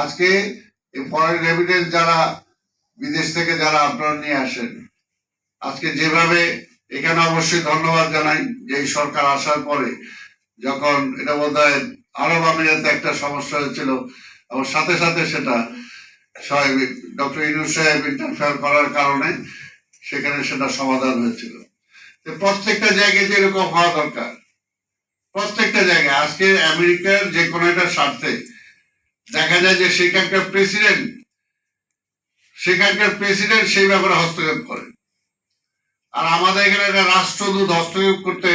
আজকে foreign evidence যারা বিদেশ থেকে যারা আপনারা নিয়ে আসেন, আজকে যেভাবে এখানে অবশ্যই ধন্যবাদ জানাই যে এই সরকার আসার পরে যখন এটা বোধ হয় আরব আমিরাতে একটা সমস্যা হয়েছিল, এবং সাথে সাথে সেটা ডক্টর ইনু সাহেব ইন্টারফেয়ার করার কারণে সেখানে সেটা সমাধান হয়েছিল। প্রত্যেকটা জায়গায় যে এরকম হওয়া দরকার। প্রত্যেকটা জায়গায়। আজকে আমেরিকার যে কোনো একটা স্বার্থে দেখা যায় যে সেখানকার প্রেসিডেন্ট সেখানকার প্রেসিডেন্ট সেই ব্যাপারে হস্তক্ষেপ করে। আর আমাদের এখানে একটা রাষ্ট্রদূত হস্তক্ষেপ করতে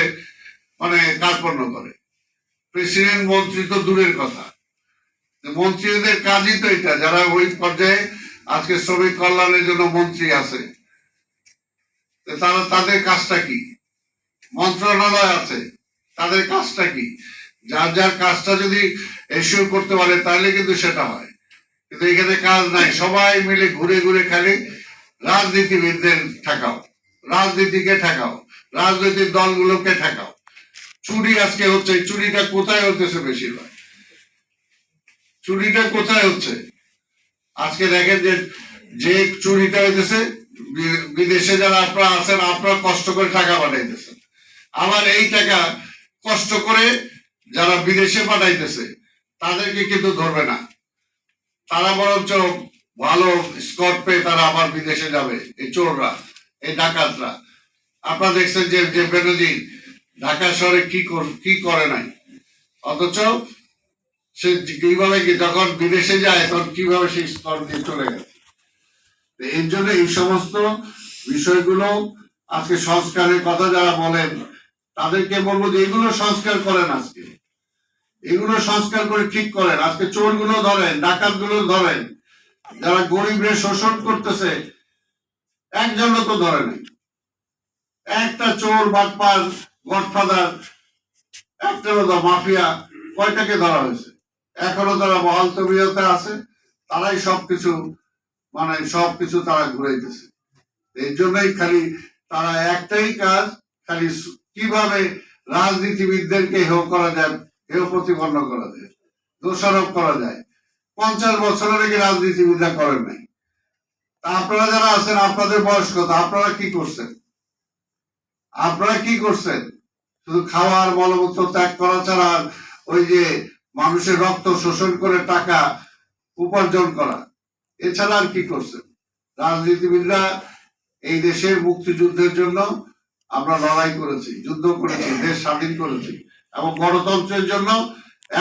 মানে কার্পণ্য করে। প্রেসিডেন্ট মন্ত্রী তো দূরের কথা। মন্ত্রীদের কাজই তো এটা, যারা ওই পর্যায়ে আজকে শ্রমিক কল্যাণের জন্য মন্ত্রী আছে তারা তাদের কাজটা কি? মন্ত্রণালয় আছে, তাদের কাজটা কি? যার যার কাজটা যদি এসিওর করতে পারে, তাহলে কিন্তু সেটা হয়। কিন্তু এখানে কাজ নাই। সবাই মিলে ঘুরে ঘুরে খালি রাজনীতিবিদদের ঠেকাও। রাজনীতিকে ঠেকাও। রাজনৈতিক দলগুলোকে ঠেকাও। চুরি আজকে হচ্ছে। চুরিটা কোথায় হতেছে বেশিরভাগ? চুরিটা কোথায় হচ্ছে? আজকে দেখেন যে যে চুরিটা হইতেছে বিদেশে যারা আপনারা আছেন, আপনারা কষ্ট করে টাকা পাঠাইতেছেন। আবার এই টাকা কষ্ট করে যারা বিদেশে পাঠাইতেছে, তাদেরকে কিন্তু ধরবে না। তারা বরঞ্চ ভালো স্কট পেয়ে তারা আবার বিদেশে যাবে, এই চোররা, এই ডাকাতরা। আপনারা দেখছেন যে যে বেনজির ঢাকা শহরে কি কর- কি করে নাই? অথচ সে কীভাবে যখন বিদেশে যায়, তখন কীভাবে সেই স্তর দিয়ে চলে গেছে এর জন্য এই সমস্ত বিষয়গুলো আজকে সংস্কারের কথা যারা বলেন তাদেরকে বলব যে এগুলো সংস্কার করেন আজকে। এগুলো সংস্কার করে ঠিক করেন। আজকে চোরগুলো ধরেন ডাকাতগুলো ধরেন, যারা গরিবরে শোষণ করতেছে একজনও তো ধরে নাই। একটা চোর বাটপার গডফাদার একটা হলো মাফিয়া, কয়টাকে ধরা হয়েছে? এখনও তারা বহাল তবিয়তে আছে, তারাই সবকিছু মানে সবকিছু তারা ঘুরাইতেছে। এই জন্যই খালি তারা একটাই কাজ, খালি কীভাবে রাজনীতিবিদদেরকে হেয় করা যায়, হেয় প্রতিপন্ন করা যায়, দোষারোপ করা যায়। পঞ্চাশ বছরের আগে রাজনীতিবিদরা করেন নাই। আপনারা যারা আছেন, আপনাদের বয়স কত? আপনারা কি করছেন? আপনারা কি করছেন? শুধু খাওয়ার, মলমূত্র ত্যাগ করা ছাড়া ওই যে মানুষের রক্ত শোষণ করে টাকা উপার্জন করা, এছাড়া আর কি করছেন? রাজনীতিবিদরা এই দেশের মুক্তিযুদ্ধের জন্য আমরা লড়াই করেছি, যুদ্ধ করেছি, দেশ স্বাধীন করেছি এবং গণতন্ত্রের জন্য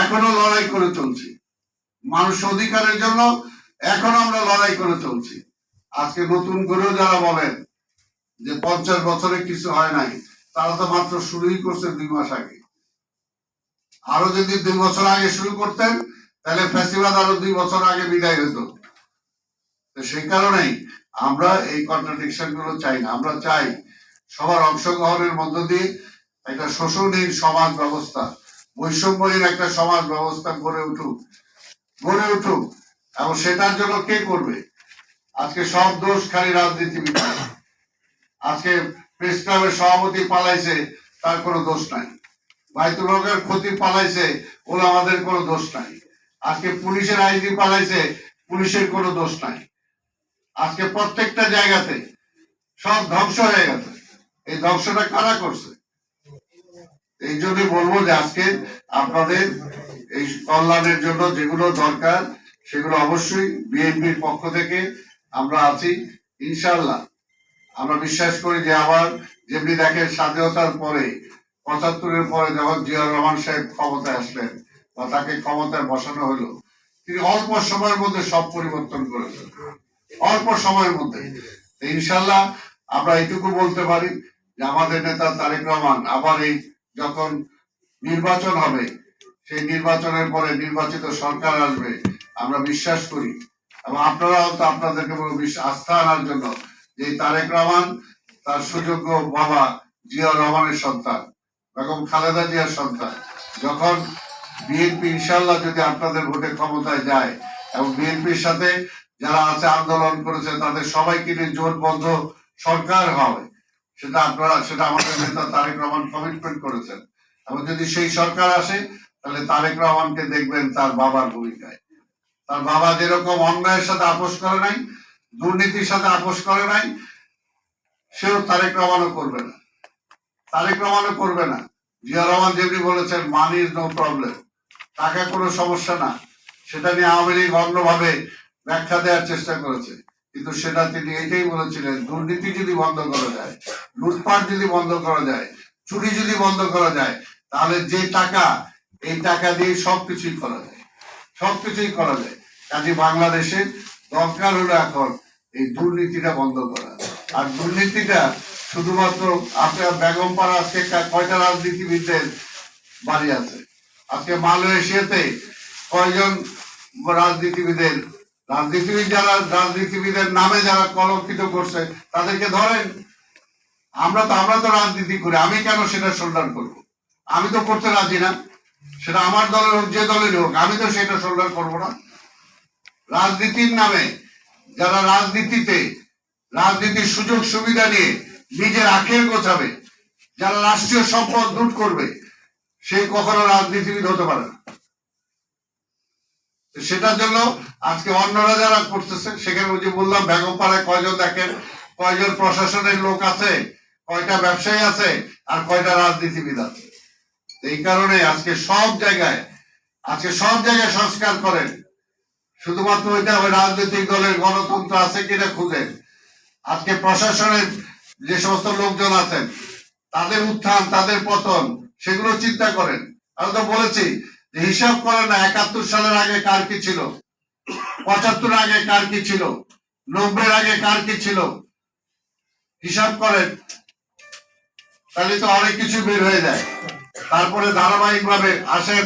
এখনও লড়াই করে চলছি। মানুষ অধিকারের জন্য এখনও আমরা লড়াই করে চলছি। আজকে নতুন করেও যারা বলেন যে পঞ্চাশ বছরে কিছু হয় নাই, তারা তো মাত্র শুরুই করছে দুই মাস আগে। আরও যদি দুই বছর আগে শুরু করতেন, তাহলে ফ্যাসিবাদ আরও দুই বছর আগে বিদায় হতো। তো সেই কারণেই আমরা এই কন্ট্রাডিকশনগুলো চাই না, আমরা চাই সবার অংশগ্রহণের মধ্য দিয়ে একটা শোষণহীন সমাজ ব্যবস্থা বৈষম্যহীন একটা সমাজ ব্যবস্থা গড়ে উঠুক গড়ে উঠুক। এবং সেটার জন্য কে করবে? আজকে সব দোষ খালি রাজনীতিবিদ আজকে প্রেস ক্লাবের সভাপতি পালাইছে, তার কোনো দোষ নাই। বাইতুল ক্ষতি পালাইছে ওর আমাদের কোনো দোষ নাই। আজকে পুলিশের আইজি পালাইছে, পুলিশের কোনো দোষ নাই। আজকে প্রত্যেকটা জায়গাতে সব ধ্বংস হয়ে গেছে। এই ধ্বংসটা কারা করছে? এই জন্যই বলব যে আজকে আপনাদের এই কল্যাণের জন্য যেগুলো দরকার, সেগুলো অবশ্যই বিএনপির পক্ষ থেকে আমরা আছি। ইনশাল্লাহ আমরা বিশ্বাস করি যে আবার যেমনি দেখেন স্বাধীনতার পরে, পঁচাত্তরের পরে যখন জিয়াউর রহমান সাহেব ক্ষমতায় আসলেন বা তাকে ক্ষমতায় বসানো হলো, তিনি অল্প সময়ের মধ্যে সব পরিবর্তন করেছেন। অল্প সময়ের মধ্যে। ইনশাল্লাহ আমরা এইটুকু বলতে পারি যে আমাদের নেতা তারেক রহমান আবার এই যখন নির্বাচন হবে, সেই নির্বাচনের পরে নির্বাচিত সরকার আসবে, আমরা বিশ্বাস করি। এবং আপনারাও তো আপনাদেরকে বলব আস্থা আনার জন্য যে তারেক রহমান, তার সুযোগ্য বাবা জিয়া রহমানের সন্তান বেগম খালেদা জিয়ার সন্তান। যখন বিএনপি ইনশাল্লাহ যদি আপনাদের ভোটে ক্ষমতায় যায় এবং বিএনপির সাথে যারা আছে আন্দোলন করেছে, তাদের সবাইকে নিয়ে জোটবদ্ধ সরকার হবে। সেটা আপনারা, সেটা আমাদের নেতা তারেক রহমান কমিটমেন্ট করেছেন। এবং যদি সেই সরকার আসে, তাহলে তারেক রহমানকে দেখবেন তার বাবার ভূমিকায়। তার বাবা যেরকম অন্যায়ের সাথে আপোষ করে নাই, দুর্নীতির সাথে আপোষ করে নাই, সেও তারেক রহমানও করবে না। তারেক রহমানও করবে না। জিয়া রহমান যেমনি বলেছেন মানি নো প্রবলেম টাকা কোনো সমস্যা না। সেটা নিয়ে আওয়ামী লীগ অন্যভাবে ব্যাখ্যা দেওয়ার চেষ্টা করেছে। কিন্তু সেটা তিনি এটাই বলেছিলেন, দুর্নীতি যদি বন্ধ করা যায়, লুটপাট যদি বন্ধ করা যায়, চুরি যদি বন্ধ করা যায়, তাহলে যে টাকা, এই টাকা দিয়ে সবকিছুই করা যায়। সবকিছুই করা যায়। কাজে বাংলাদেশে দরকার হলো এখন এই দুর্নীতিটা বন্ধ করা। আর দুর্নীতিটা শুধুমাত্র আপনার বেগমপাড়া আজকে কা- কয়টা রাজনীতিবিদদের বাড়ি আছে? আজকে মালয়েশিয়াতে কয়জন রাজনীতিবিদের রাজনীতিবিদ যারা, রাজনীতিবিদের নামে যারা কলঙ্কিত করছে, তাদেরকে ধরেন, আমরা তো আমরা তো রাজনীতি করি, আমি কেন সেটা শোল্ডার করব? আমি তো করতে রাজি না, সেটা আমার দলের হোক, যে দলের হোক, আমি তো সেটা শোল্ডার করব না। রাজনীতির নামে যারা রাজনীতিতে, রাজনীতির সুযোগ সুবিধা নিয়ে নিজের আখের গোছাবে, যারা রাষ্ট্রীয় সম্পদ লুট করবে, সে কখনো রাজনীতিবিদ হতে পারে না। সেটার জন্য আজকে অন্যরা যারা করতেছে, সেখানে ওই যে বললাম বেগমপাড়ায় কয়জন দেখেন, কয়জন প্রশাসনের লোক আছে, কয়টা ব্যবসায়ী আছে, আর কয়টা রাজনীতিবিদ আছে। এই কারণে আজকে সব জায়গায়, আজকে সব জায়গায় সংস্কার করেন। শুধুমাত্র ওইটা ওই রাজনৈতিক দলের গণতন্ত্র আছে কিনা খুঁজেন আজকে প্রশাসনের যে সমস্ত লোকজন আছেন, তাদের উত্থান, তাদের পতন, সেগুলো চিন্তা করেন। আমি তো বলেছি হিসাব করেন না, একাত্তর সালের আগে কার কি ছিল? পঁচাত্তর আগে কার কি ছিল? নব্বই আগে কার কি ছিল? হিসাব করেন। তাহলে তো অনেক কিছু বের হয়ে যায়। তারপরে ধারাবাহিক ভাবে আসেন,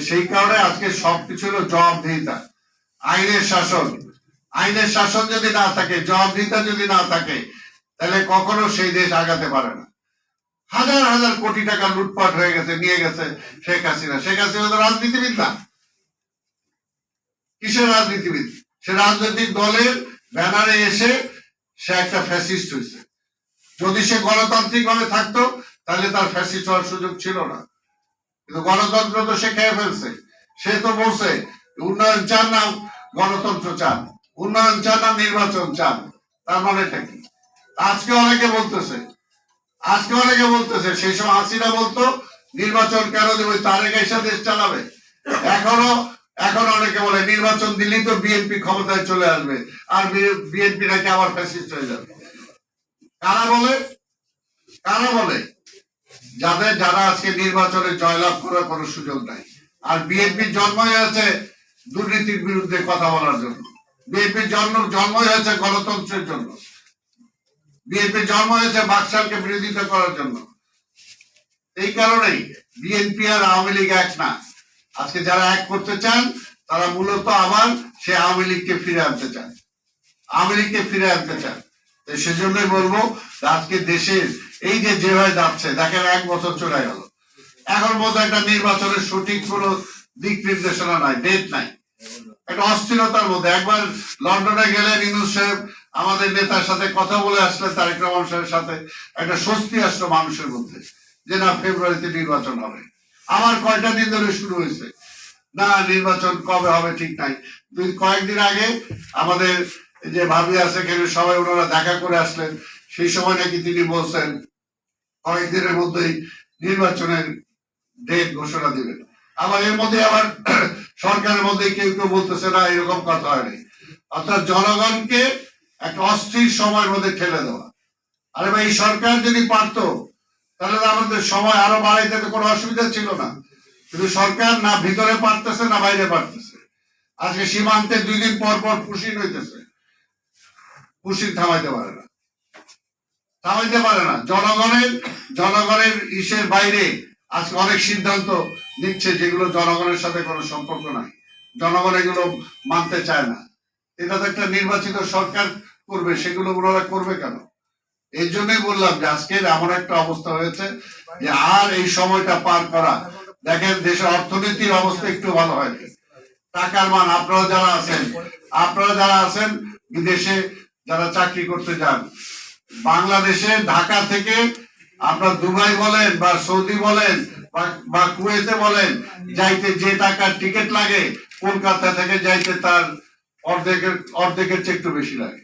সেই কারণে আজকে সবকিছু হলো জবাবদিহিতা। আইনের শাসন। আইনের শাসন যদি না থাকে, জবাবদিহিতা যদি না থাকে, তাহলে কখনো সেই দেশ আগাতে পারে না। হাজার হাজার কোটি টাকা লুটপাট হয়ে গেছে, নিয়ে গেছে শেখ হাসিনা। শেখ হাসিনা তো রাজনীতিবিদ না। কিসের রাজনীতিবিদ? সে রাজনৈতিক দলের ব্যানারে এসে সে একটা ফ্যাসিস্ট হয়েছে। যদি সে গণতান্ত্রিক ভাবে থাকতো, তাহলে তার ফ্যাসিস্ট হওয়ার সুযোগ ছিল না। কিন্তু গণতন্ত্র তো সে খেয়ে ফেলছে। সে তো বলছে, উন্নয়ন চান না, গণতন্ত্র চান। উন্নয়ন চান না, নির্বাচন চান। তার মানেটা কি? আজকে অনেকে বলতেছে আজকে অনেকে বলতেছে, সেই সময় হাসিনা বলতো, নির্বাচন কেন দেবে তারেক এসে দেশ চালাবে। এখনও, এখন অনেকে বলে, নির্বাচন দিলেই তো বিএনপি ক্ষমতায় চলে আসবে, আর বিএনপি নাকি আবার ফ্যাসিস্ট হয়ে যাবে। কারা বলে? কারা বলে? যাদের, যারা আজকে নির্বাচনে জয়লাভ করার কোনো সুযোগ নাই। আর বিএনপির জন্মই হয়েছে দুর্নীতির বিরুদ্ধে কথা বলার জন্য। বিএনপির জন্ম, জন্মই হয়েছে গণতন্ত্রের জন্য। বিএনপির জন্ম হয়েছে বাকশালকে বিরোধিতা করার জন্য। এই কারণেই বিএনপি আর আওয়ামী লীগ এক না। আজকে যারা এক করতে চান, তারা মূলত আবার সে আওয়ামী লীগকে ফিরে আনতে চান। আওয়ামী লীগকে ফিরে আনতে চান। সেজন্যই বলব, আজকে দেশের এই যে যেভাবে যাচ্ছে, দেখেন এক বছর চলে গেল। এখন বোধ একটা নির্বাচনের সঠিক কোনো দিক নির্দেশনা নাই ডেট নাই। একটা অস্থিরতার মধ্যে। একবার লন্ডনে গেলেন ইনুস সাহেব আমাদের নেতার সাথে কথা বলে আসলেন তারেক রহমান সাহেবের সাথে একটা স্বস্তি আসলো মানুষের মধ্যে যে না, ফেব্রুয়ারিতে নির্বাচন হবে। আমার কয়টা দিন ধরে শুরু হয়েছে? না, নির্বাচন কবে হবে ঠিক নাই। দুই, কয়েকদিন আগে আমাদের যে ভাবি আছে, এখানে সবাই ওনারা দেখা করে আসলেন। সেই সময় নাকি তিনি বলছেন, কয়েকদিনের মধ্যেই নির্বাচনের ডেট ঘোষণা দিবেন। আবার এর মধ্যে আবার সরকারের মধ্যে কেউ কেউ বলতেছে, না, এরকম কথা হয়নি। অর্থাৎ জনগণকে একটা অস্থির সময়ের মধ্যে ঠেলে দেওয়া। আরে ভাই সরকার যদি পারতো, তাহলে আমাদের সময় আরও বাড়াইতে তো কোনো অসুবিধা ছিল না। কিন্তু সরকার না ভিতরে পারতেছে, না বাইরে পারতেছে। আজকে সীমান্তে দুই দিন পর পর পুশিন হইতেছে। পুশিন থামাইতে পারে না। থামাইতে পারে না। জনগণের জনগণের ইসের বাইরে আজকে অনেক সিদ্ধান্ত নিচ্ছে যেগুলো জনগণের সাথে কোনো সম্পর্ক নাই। জনগণ এগুলো মানতে চায় না। এটা তো একটা নির্বাচিত সরকার করবে, সেগুলো ওনারা করবে কেন? এই জন্যই বললাম যে আজকের এমন একটা অবস্থা হয়েছে যে আর এই সময়টা পার করা, দেখেন দেশের অর্থনীতির অবস্থা একটু ভালো হয়নি। টাকার মান, আপনারা যারা আছেন, আপনারা যারা আছেন, বিদেশে যারা চাকরি করতে যান, বাংলাদেশে, ঢাকা থেকে আপনার দুবাই বলেন বা সৌদি বলেন বা- কুয়েতে বলেন, যাইতে যে টাকার টিকিট লাগে, কলকাতা থেকে যাইতে তার অর্ধেকের অর্ধেকের চেয়ে একটু বেশি লাগে।